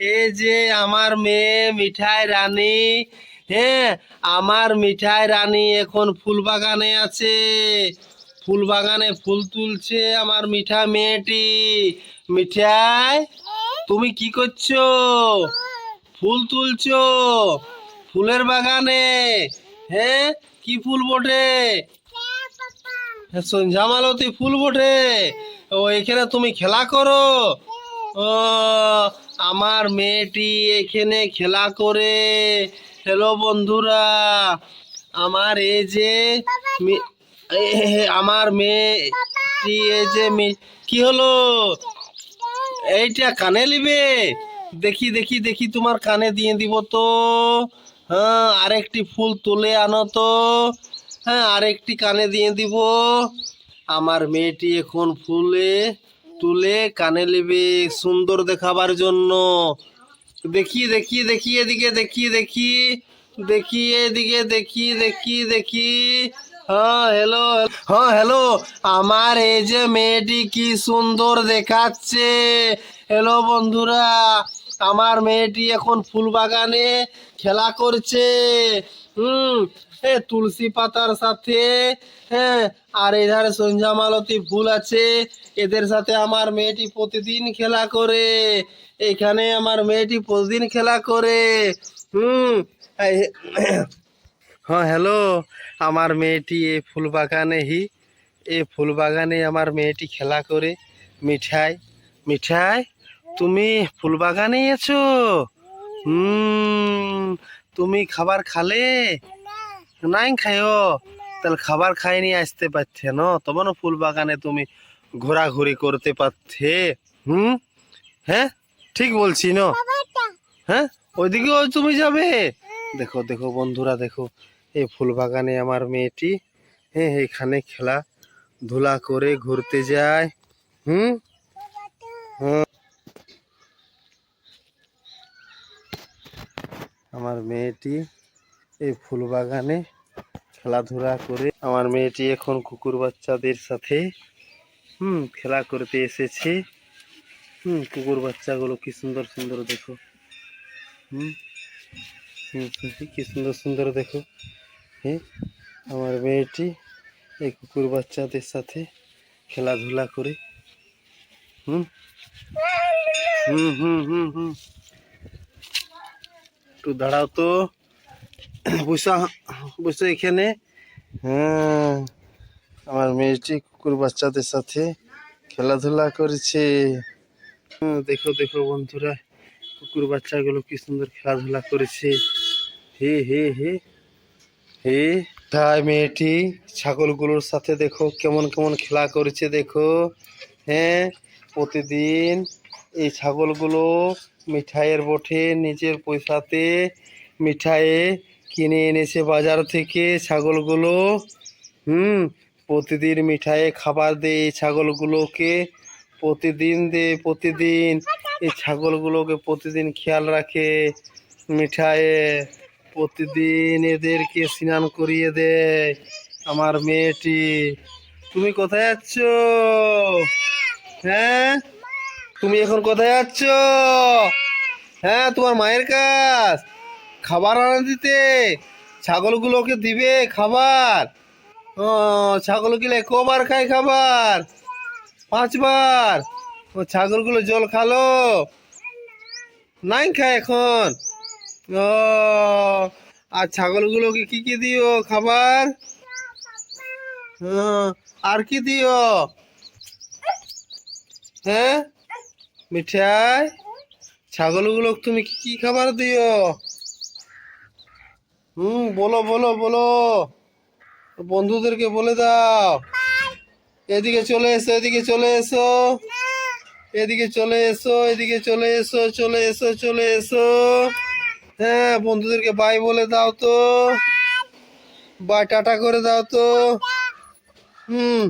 এই যে আমার মেয়ে মিঠাই রানী হ্যাঁ আমার মিঠাই রানী এখন ফুল বাগানে আছে। ফুল বাগানে ফুল তুলছে আমার মিঠা মেয়েটি। মিঠাই তুমি কি করছ? ফুল তুলছো ফুলের বাগানে। হ্যাঁ কি ফুল বটে? সন্ধ্যামালতি ফুল বটে। ও এখানে তুমি খেলা করো। ও, আমার মেয়েটি এখানে খেলা করে। হ্যালো বন্ধুরা। আমার এই যে আমার মেয়েটি এই যে কি হলো? এইটা কানে নিবে? দেখি দেখি দেখি তোমার কানে দিয়ে দিব তো। হ্যাঁ আরেকটি ফুল তুলে আনো তো। হ্যাঁ আরেকটি কানে দিয়ে দিব। আমার মেয়েটি এখন ফুলে তুলে কানে নেবে সুন্দর দেখাবার জন্য। দেখি দেখি দেখি, এদিকে, দেখি দেখি দেখি, এদিকে, দেখি দেখি দেখি। হ্যাঁ হ্যালো হ্যাঁ হ্যালো আমার এই যে মেয়েটি কি সুন্দর দেখাচ্ছে। হ্যালো বন্ধুরা। আমার মেয়েটি এখন ফুল বাগানে খেলা করছে। হুম, এ তুলসী পাতার সাথে হ্যাঁ আর এধারে সন্ধ্যা মালতী ফুল আছে। এদের সাথে আমার মেয়েটি প্রতিদিন খেলা করে। এখানে আমার মেয়েটি প্রতিদিন খেলা করে। হুম হ্যাঁ হ্যালো, আমার মেয়েটি এই ফুল বাগানে হি এই ফুল বাগানে আমার মেয়েটি খেলা করে। মিঠাই মিঠাই? তুমি ফুল বাগানে আছো হুম, তুমি খাবার খালে? নাই খাইও তাহলে খাবার খাইনি আসতে পারছে না। তবে ফুল বাগানে তুমি ঘোরাঘুরি করতে পারছে। হুম? হ্যাঁ? ঠিক বলছি, না? হ্যাঁ? ওইদিকেও তুমি যাবে? দেখো দেখো বন্ধুরা, দেখো। এই ফুল বাগানে আমার মেয়েটি হ্যাঁ এখানে খেলা ধুলা করে ঘুরতে যায়। হুম? হুম। আমার মেয়েটি এই ফুল বাগানে খেলাধুলা করে, আমার মেয়েটি এখন কুকুর বাচ্চাদের সাথে, হুম, খেলা করতে এসেছে। হুম, কুকুর বাচ্চাগুলো কি সুন্দর সুন্দর দেখো। হুম কি সুন্দর সুন্দর দেখো। হ্যাঁ আমার মেয়েটি এই কুকুর বাচ্চাদের সাথে খেলাধুলা করে। হুম হুম হুম হুম হুম। একটু দাঁড়াও তো। বসা এখানে। হ্যাঁ আমার মেয়েটি কুকুর বাচ্চাদের সাথে খেলাধুলা করেছে। হুম, দেখো দেখো বন্ধুরা কুকুর বাচ্চাগুলো কি সুন্দর খেলাধুলা করেছে। হে হে হে হে। তাই মেয়েটি ছাগলগুলোর সাথে দেখো কেমন কেমন খেলা করেছে দেখো। হ্যাঁ প্রতিদিন এই ছাগলগুলো মিঠাইয়ের বটে, নিজের পয়সাতে মিঠাই কিনে এনেছে বাজার থেকে। ছাগলগুলো, হুম, প্রতিদিন মিঠাইয়ে খাবার দেয় এই ছাগলগুলোকে। প্রতিদিন দে প্রতিদিন। এই ছাগলগুলোকে প্রতিদিন খেয়াল রাখে। মিঠাইয়ে প্রতিদিন এদেরকে স্নান করিয়ে দেয়। আমার মেয়েটি, তুমি কোথায় যাচ্ছ হ্যাঁ? তুমি এখন কোথায় যাচ্ছ? হ্যাঁ তোমার মায়ের কাজ। খাবার আনা দিতে। ছাগলগুলোকে দিবে খাবার। ও ছাগলগুলো কবার খায় খাবার? পাঁচবার। ও, ছাগলগুলো জল খালো। নাই খায় এখন। ও, আর ছাগলগুলোকে কি কি দিও খাবার? আর কি দিও? হ্যাঁ? মিঠাই, ছাগলগুলো তুমি কি কি খাবার দিও? হুম, বলো বলো বলো। বন্ধুদেরকে বলে দাও। এদিকে চলে এসো, এদিকে চলে এসো। এদিকে চলে এসো, এদিকে চলে এসো চলে এসো চলে এসো। হ্যাঁ বন্ধুদেরকে বাই বলে দাও তো। বাই, টাটা করে দাও তো। হুম।